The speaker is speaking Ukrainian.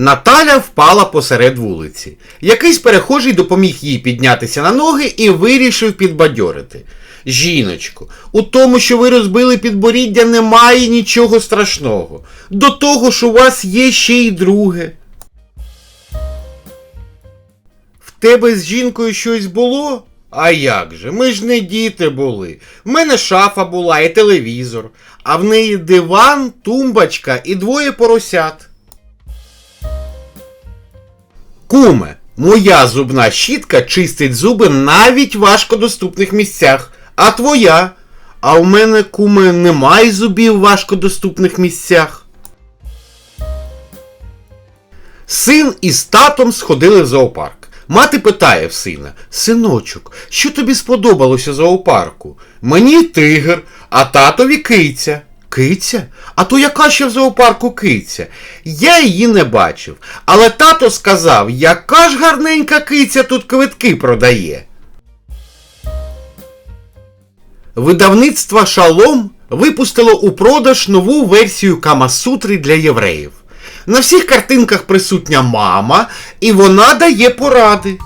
Наталя впала посеред вулиці. Якийсь перехожий допоміг їй піднятися на ноги і вирішив підбадьорити. Жіночко, у тому, що ви розбили підборіддя, немає нічого страшного. До того ж у вас є ще й друге. В тебе з жінкою щось було? А як же? Ми ж не діти були. В мене шафа була і телевізор, а в неї диван, тумбочка і двоє поросят. Куме, моя зубна щітка чистить зуби навіть в важкодоступних місцях, а твоя. А у мене, куме, немає зубів в важкодоступних місцях. Син із татом сходили в зоопарк. Мати питає в сина: Синочок, що тобі сподобалося в зоопарку? Мені тигр, а татові киця. Киця? А то яка ще в зоопарку киця? Я її не бачив. Але тато сказав, яка ж гарненька киця тут квитки продає. Видавництво Шалом випустило у продаж нову версію Камасутри для євреїв. На всіх картинках присутня мама, і вона дає поради.